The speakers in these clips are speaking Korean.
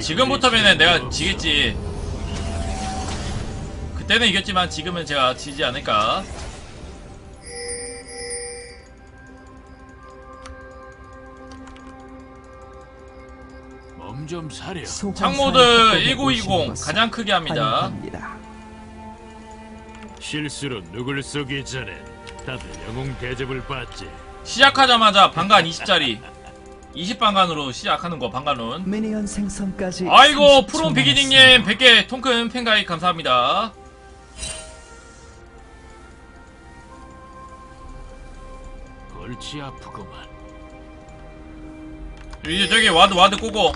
지금부터면은 내가 지겠지. 그때는 이겼지만 지금은 제가 지지 않을까. 몸좀 사려. 창모드 1920 가장 크게 합니다. 실수로 누굴 쏘기 전에 다들 영웅 대접을 받지. 시작하자마자 방간 20짜리 20방간으로 시작하는 거 방간론. 미니언 생성까지 아이고 30초 프롬 비기닝님 남았습니다. 100개 통큰 팬가입 감사합니다. 골치 아프구만. 이제 저기 와드 와드 꼬고.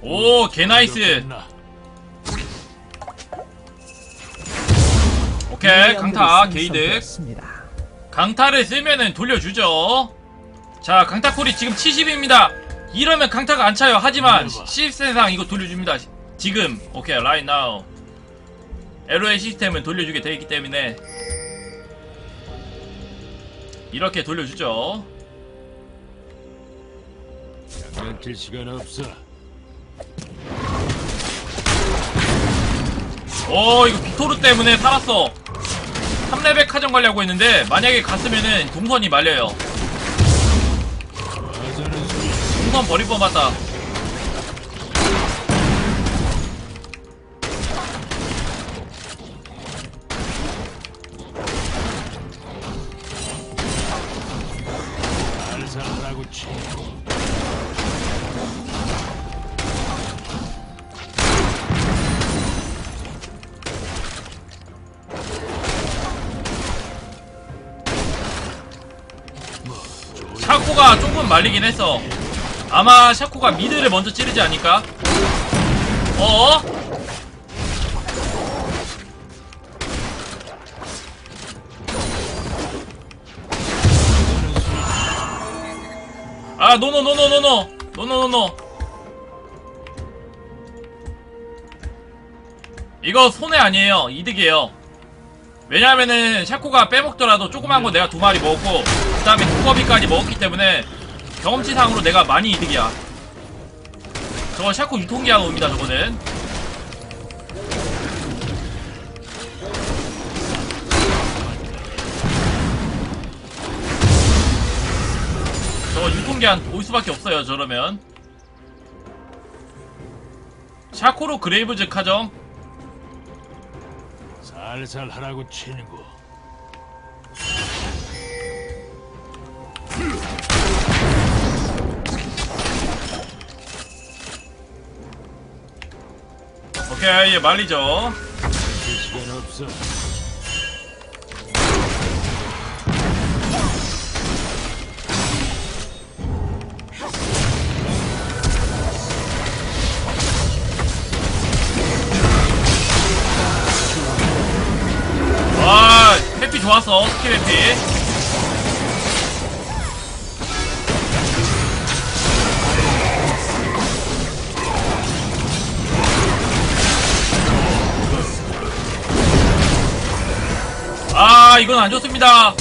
오 개나이스. 끝나. 오케이 미니언들이 강타. 생성되었습니다. 강타를 쓰면은 돌려주죠. 자, 강타콜이 지금 70입니다. 이러면 강타가 안 차요. 하지만. 시스템상 이거 돌려줍니다. 지금 오케이 right now. LO의 시스템은 돌려주게 되어 있기 때문에 이렇게 돌려주죠. 장난칠 시간 없어. 오 이거 빅토르 때문에 살았어. 3레벨 카정 가려고 했는데 만약에 갔으면은 동선이 말려요. 동선 버릴 뻔봤다. 조금 말리긴 했어. 아마 샤코가 미드를 먼저 찌르지 않을까? 어? 아, 노노노노노노! 노노노노! 이거 손해 아니에요. 이득이에요. 왜냐하면은 샤코가 빼먹더라도 조그만 거 내가 두 마리 먹었고 그 다음에 두꺼비까지 먹었기 때문에 경험치상으로 내가 많이 이득이야. 저거 샤코 유통기한 옵니다 저거는. 저거 유통기한 올 수밖에 없어요 저러면. 샤코로 그레이브즈 카정. 살살 하라고 치는 오케이 얘 말리죠. 와 해피 좋았어 스킬 해피 이건 안 좋습니다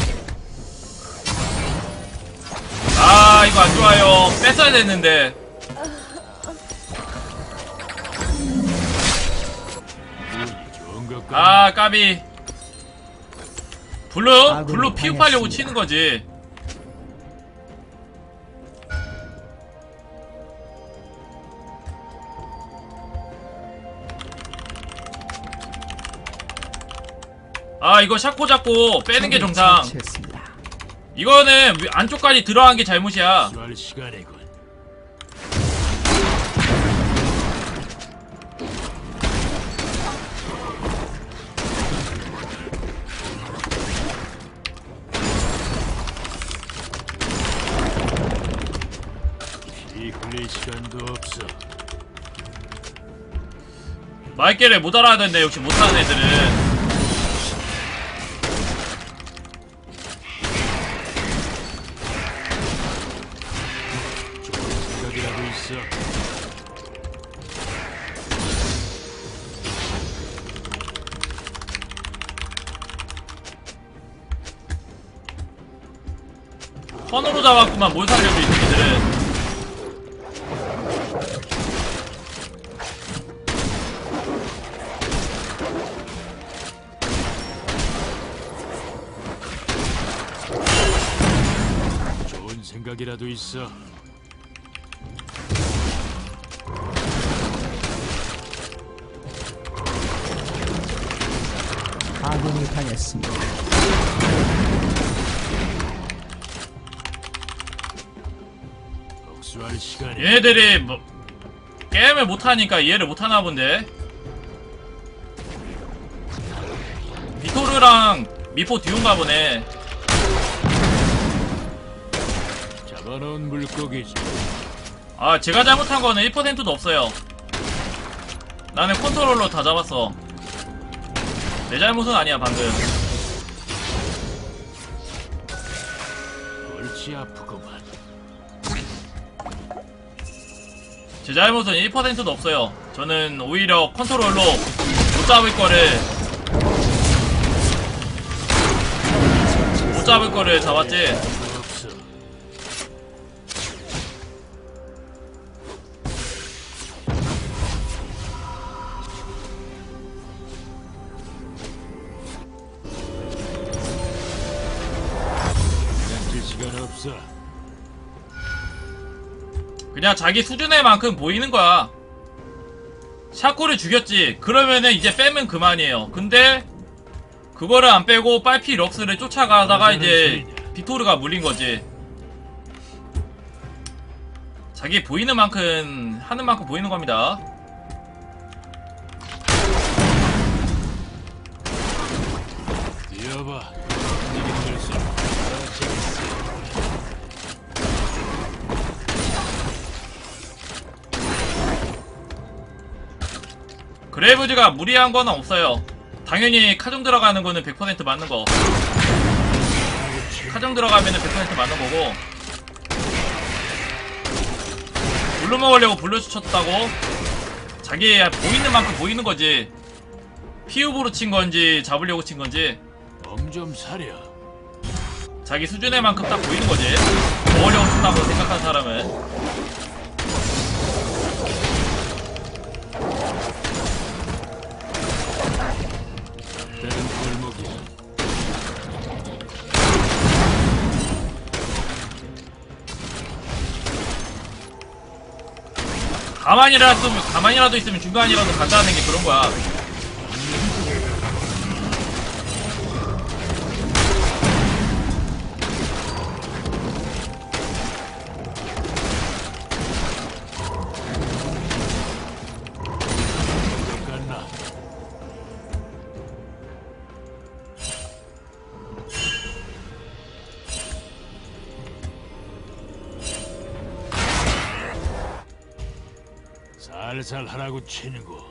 아 이거 안 좋아요 뺐어야 됐는데. 아 까비 블루? 아군이 블루 피흡하려고. 치는 거지 아 이거 샤코 잡고 빼는 게 정상. 이거는 위- 안쪽까지 들어간 게 잘못이야 시간이군. 시간도 없어. 말귀를 못 알아듣네 역시 못하는 애들은 생각이라도 있어. 아군이 당했습니다. 복수할 시간이. 얘네들이 뭐 게임을 못하니까 이해를 못하나 본데 비토르랑 미포 듀온가 보네 잡아놓은 물고기지. 아 제가 잘못한 거는 1%도 없어요. 나는 컨트롤러 다 잡았어. 내 잘못은 아니야 방금. 골치 아프구만. 제 잘못은 1%도 없어요. 저는 오히려 컨트롤러 못 잡을 거를 못 잡을 거를 잡았지 그냥 자기 수준의 만큼 보이는 거야. 샤코를 죽였지. 그러면은 이제 빼면 그만이에요. 근데 그거를 안 빼고 빨피 럭스를 쫓아가다가 이제 비토르가 물린 거지. 자기 보이는 만큼 하는 만큼 보이는 겁니다. 뛰어봐. 이기는 걸수 그레이브즈가 무리한 건 없어요. 당연히 카정 들어가는 거는 100% 맞는 거. 카정 들어가면 은 100% 맞는 거고. 블루 먹으려고 블루스 쳤다고? 자기 보이는 만큼 보이는 거지. 피읍으로 친 건지 잡으려고 친 건지 몸좀 사려. 자기 수준의 만큼 딱 보이는 거지. 먹으려고 친다고 생각하는 사람은. 가만히라도 가만히라도 있으면 중간이라도 간다는 게 그런 거야. 살살 하라고 치는 거.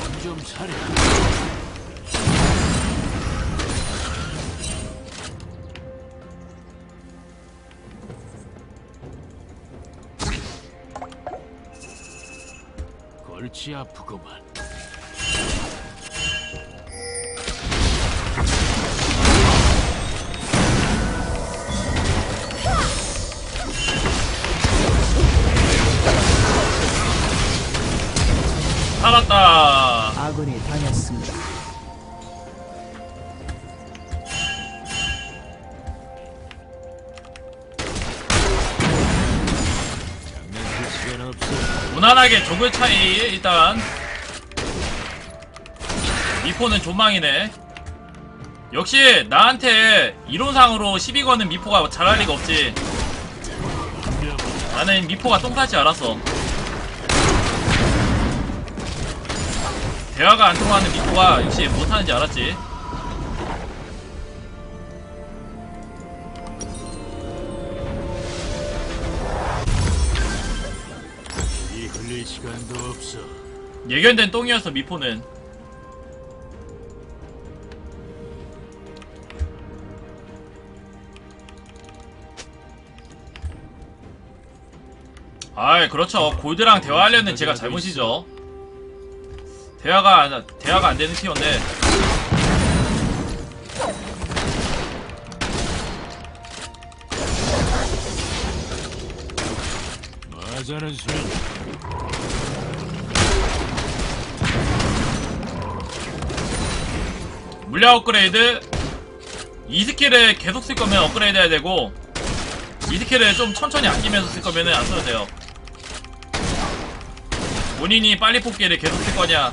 몸좀 사려. 골치 아프구만. 살았다. 아군이 당했습니다. 무난하게 조글 차이 일단 미포는 존망이네 역시 나한테 이론상으로 12건은 미포가 잘할 리가 없지 나는 미포가 똥같지 않았어 대화가 안 통하는 미포가 역시 못하는지 알았지. 이 흘릴 시간도 없어. 예견된 똥이었어 미포는. 아이 그렇죠. 골드랑 대화하려는 제가 잘못이죠 대화가 안- 대화가 안 되는 티어인데. 맞아는 소리. 물량 업그레이드. 이 스킬을 계속 쓸 거면 업그레이드 해야 되고 이 스킬을 좀 천천히 아끼면서 쓸 거면 안 써도 돼요. 본인이 빨리 뽑기를 계속 쓸 거냐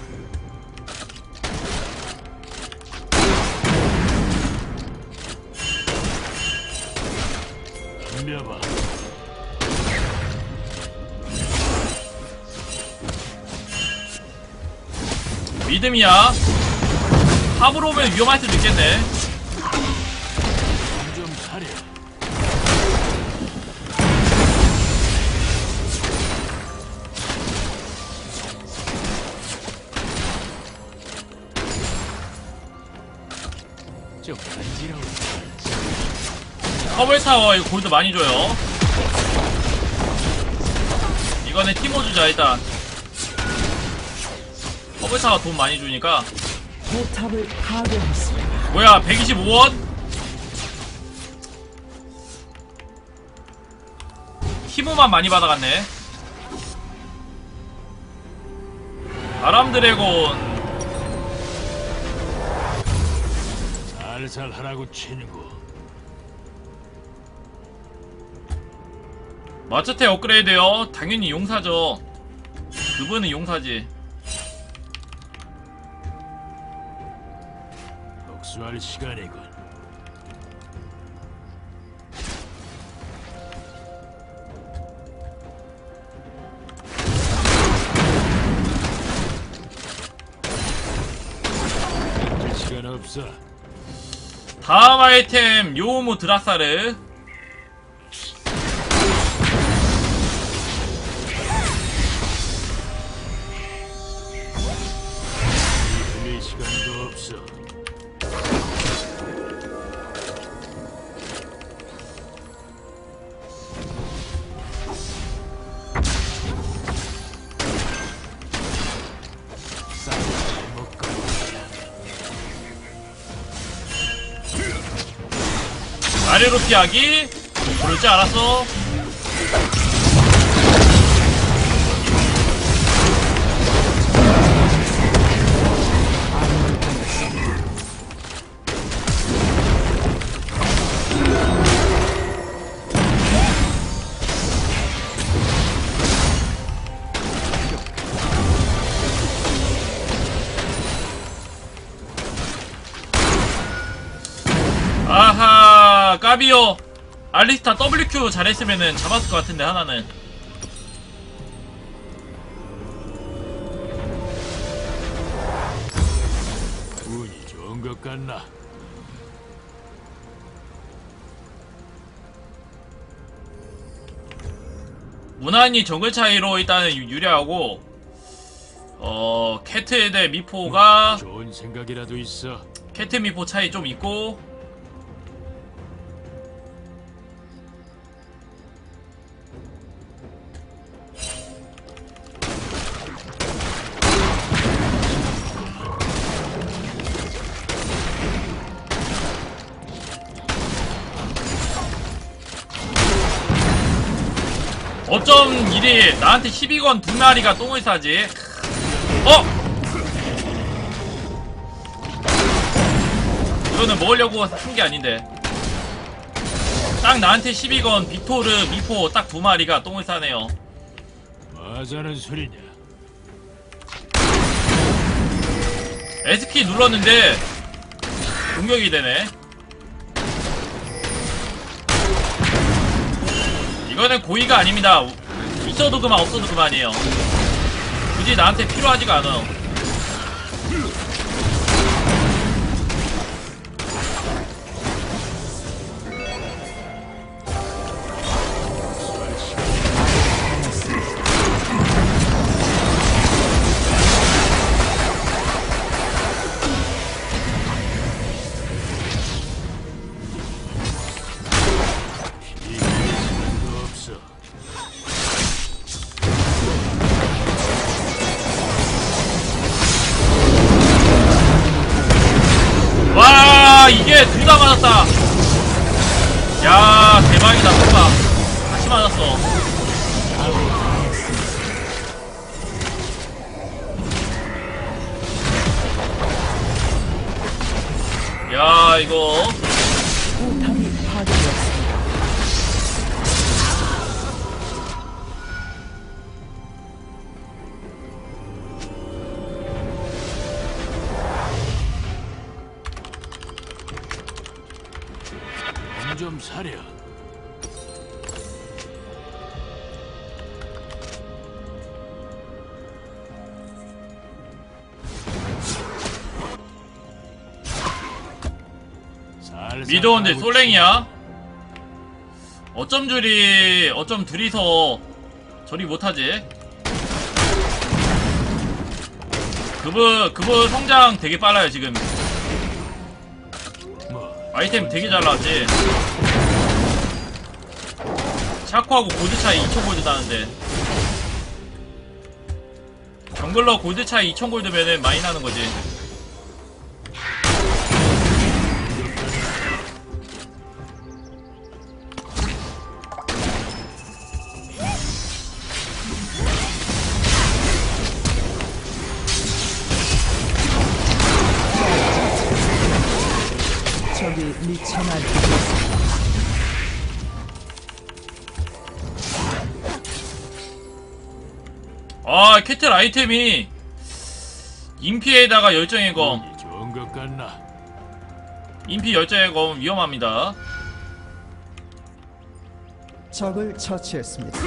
덤벼봐. 믿음이야 탑으로 오면 위험할 수도 있겠네 커블타워 이거 골드 많이 줘요 이거는 티모 주자 일단 커블타워 돈 많이 주니까 포탑을 파괴했습니다. 뭐야 125원? 티모만 많이 받아갔네 바람 드래곤 살살 하라고 친구. 마차테 업그레이드요 당연히 용사죠 그분은 용사지 복수할 시간이군. 이제 시간 없어. 다음 아이템 요우무 드라사르 아래로 피하기. 그럴 줄 알았어 까비오 알리스타 WQ 잘했으면은 잡았을 것 같은데 하나는 운이 좋은 것 같나? 무난히 정글 차이로 일단은 유- 유리하고 어 캐트 대 미포가 좋은 생각이라도 있어. 캐트 미포 차이 좀 있고 어쩜 이리 나한테 12건 두 마리가 똥을 싸지? 어? 이거는 먹으려고 한게 아닌데. 딱 나한테 12건 빅토르 미포 딱 두 마리가 똥을 싸네요. 맞아는 소리냐? S키 눌렀는데 공격이 되네. 이거는 고의가 아닙니다. 있어도 그만 없어도 그만이에요. 굳이 나한테 필요하지가 않아요. 이게 둘다 맞았다. 야 대박이다 대박 다시 맞았어 미도인데 하고 솔랭이야? 어쩜 둘이 어쩜 둘이서 저리 못하지? 그분 그분 성장 되게 빨라요 지금. 치- 뭐? 아이템 되게 잘 나왔지? 샤코하고 골드 차이 2천 골드 나는데. 정글러 골드 차이 2천 골드면은 많이 나는 거지 아 캐틀 아이템이 인피에다가 열정의 검. 운이 좋은 것 같나? 인피 열정의 검 위험합니다. 적을 처치했습니다.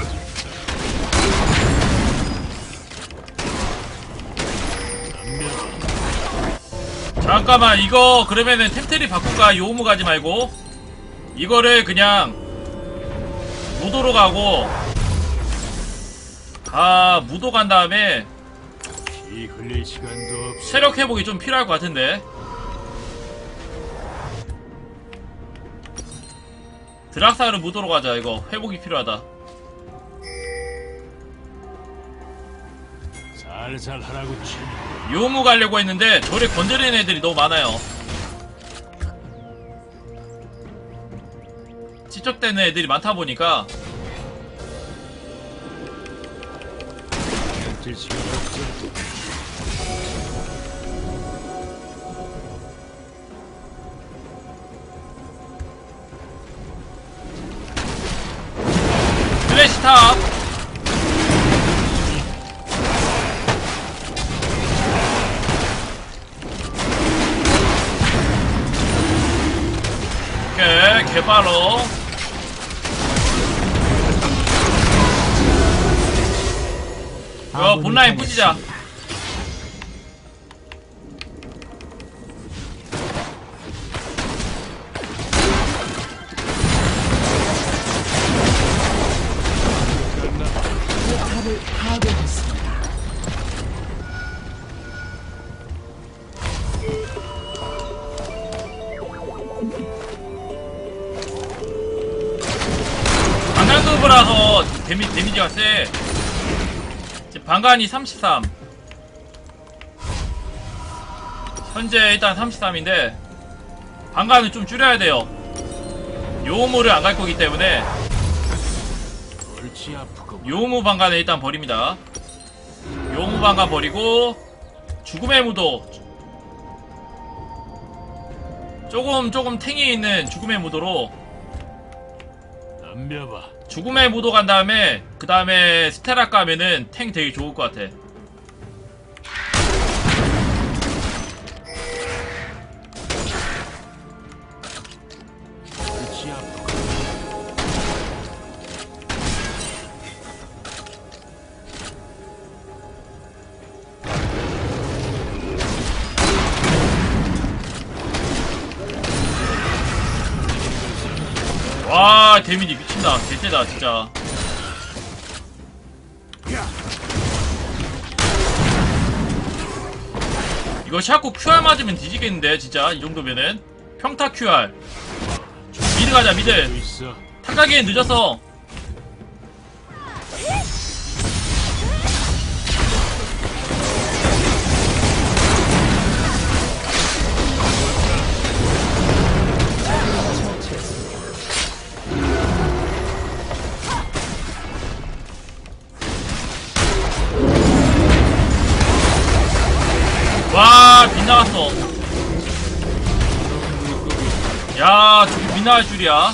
잠깐만 이거 그러면은 템트리 바꿀까? 요무 가지 말고. 이거를 그냥 무도로 가고 아 무도 간 다음에 흘릴 시간도. 체력 회복이 좀 필요할 것 같은데 드락사를 무도로 가자 이거 회복이 필요하다 살살 하라고 치. 요무 가려고 했는데 저를 건드리는 애들이 너무 많아요 지적되는 애들이 많다 보니까 질 시간 없어. 플래시 탑 오케이 개빨로 본라인 부시자 포탑을 파괴했습니다. 방간급이라서 데미, 데미지가 세 방간이 33 현재 일단 33인데 방간을 좀 줄여야 돼요 요무를 안 갈 거기 때문에. 요무 방간을 일단 버립니다 요무 방간 버리고 죽음의 무도 조금 조금 탱이 있는 죽음의 무도로 덤벼봐. 죽음의 무도 간 다음에 그 다음에 스테라 가면은 탱 되게 좋을 것 같아. 와 데미지 미친다 개쎄다 진짜. 이거 샤코 QR 맞으면 뒤지겠는데 진짜 이 정도면은 평타 QR. 미드 가자 미드. 탁가기엔 늦었어. 야, 빗나갔어. 야, 저기 빗나갈 줄이야.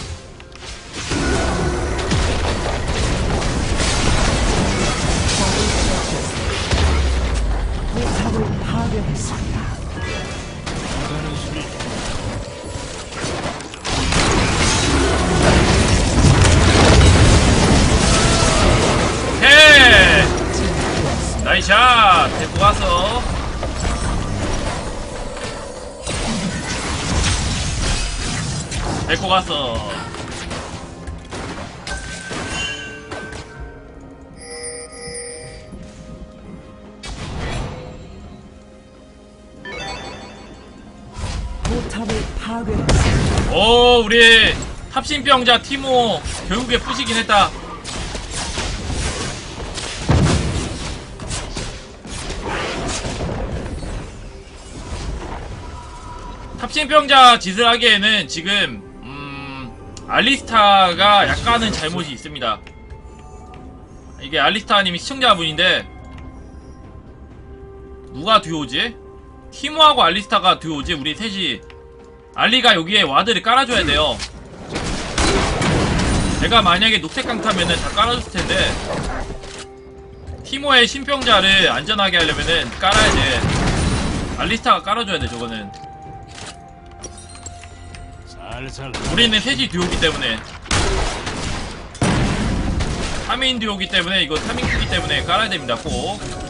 나이샷 데리고 가서 데리고 갔어. 오 우리 합신병자 티모 결국에 부시긴 했다 합신병자 짓을 하기에는 지금 음 알리스타가 약간은 잘못이 있습니다 이게 알리스타님이 시청자분인데 누가 듀오지? 티모하고 알리스타가 듀오지 우리 셋이 알리가 여기에 와드를 깔아줘야 돼요. 내가 만약에 녹색 강타면은 다 깔아줬을 텐데 티모의 신병자를 안전하게 하려면은 깔아야 돼. 알리스타가 깔아줘야 돼 저거는. 우리는 셋이 듀오기 때문에 3인 듀오기 때문에 이거 3인 큐기 때문에 깔아야 됩니다 꼭.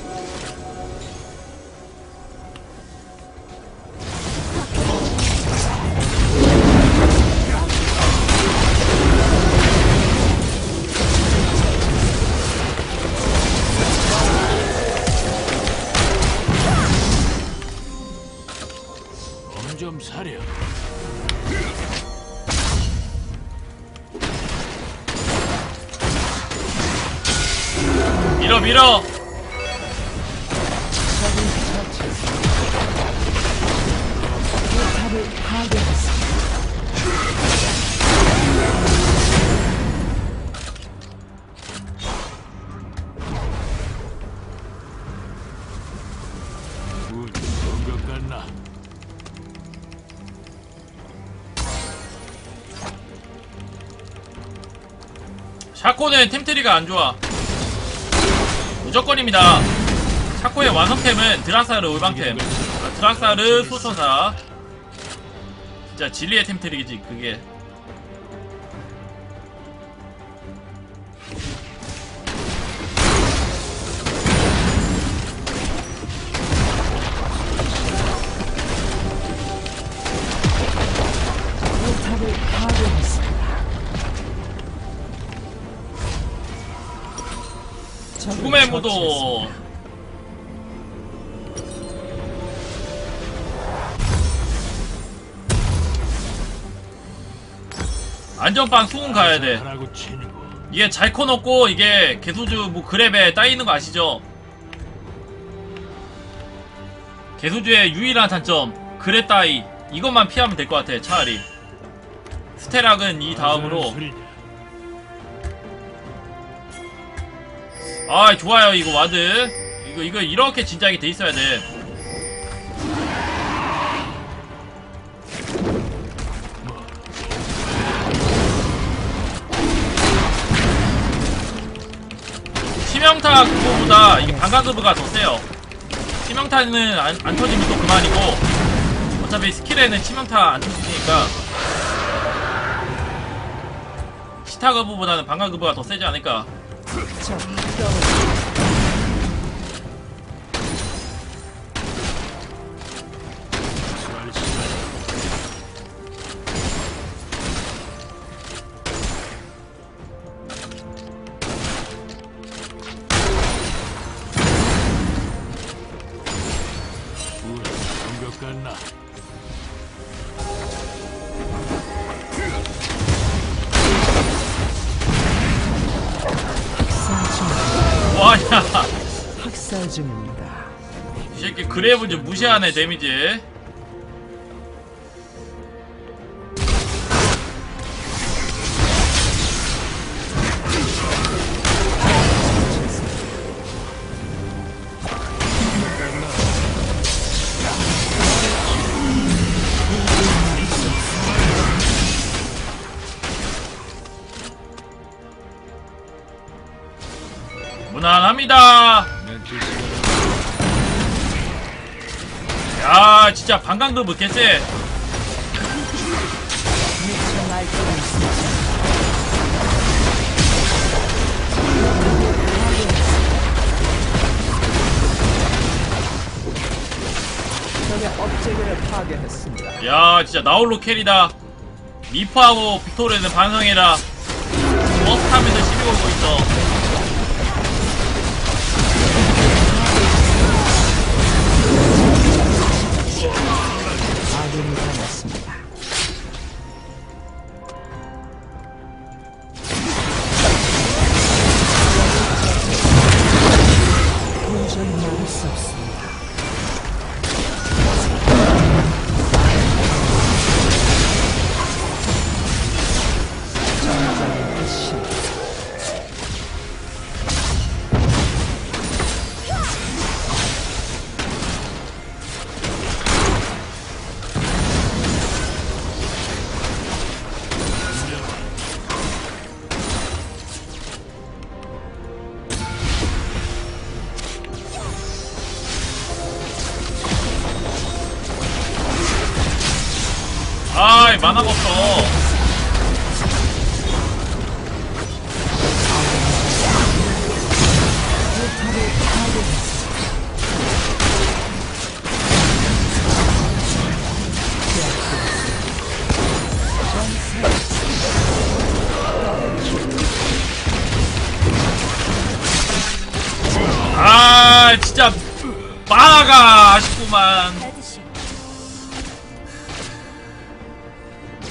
샤코는 템트리가 안 좋아. 무조건입니다. 샤코의 완성템은 드라사르 올방템. 아, 드라사르 소천사. 진짜 진리의 템트리지 그게. 무도. 안전빵 수은 가야 돼. 이게 잘 커놓고 이게 개소주 뭐 그랩에 따이는 거 아시죠? 개소주의 유일한 단점 그랩 따이 이것만 피하면 될 것 같아 차라리 스테락은 이 다음으로 아 좋아요 이거 와드. 이거 이거 이렇게 진작에 돼 있어야 돼. 치명타 그거보다 이게 방가그브가 더 세요. 치명타는 안, 안 터지면 또 그만이고 어차피 스킬에는 치명타 안 터지니까. 시타그브보다는 방가그브가 더 세지 않을까 적 중 와야 학살 중입니다. 이 새끼 좀 무시하네 데미지 적의 업체계를 파괴했습니다. 야, 진짜 나홀로 캐리다. 미프하고 빅토르는 반성해라. 버스 타면서 시비 걸고 있어.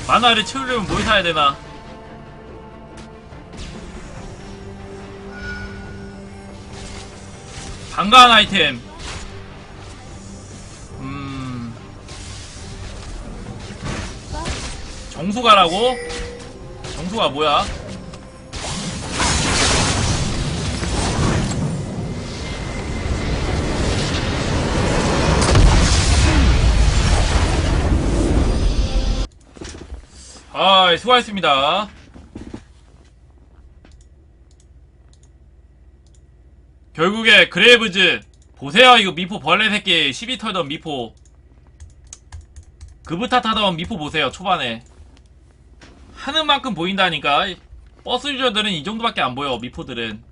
만화를 채우려면 뭘 사야 되나? 방가한 아이템. 음. 정수가라고? 정수가 뭐야? 아, 수고하셨습니다. 결국에 그레이브즈 보세요 이거 미포 벌레 새끼 시비 털던 미포. 그부타 타던 미포 보세요 초반에. 하는 만큼 보인다니까. 버스 유저들은 이 정도밖에 안 보여 미포들은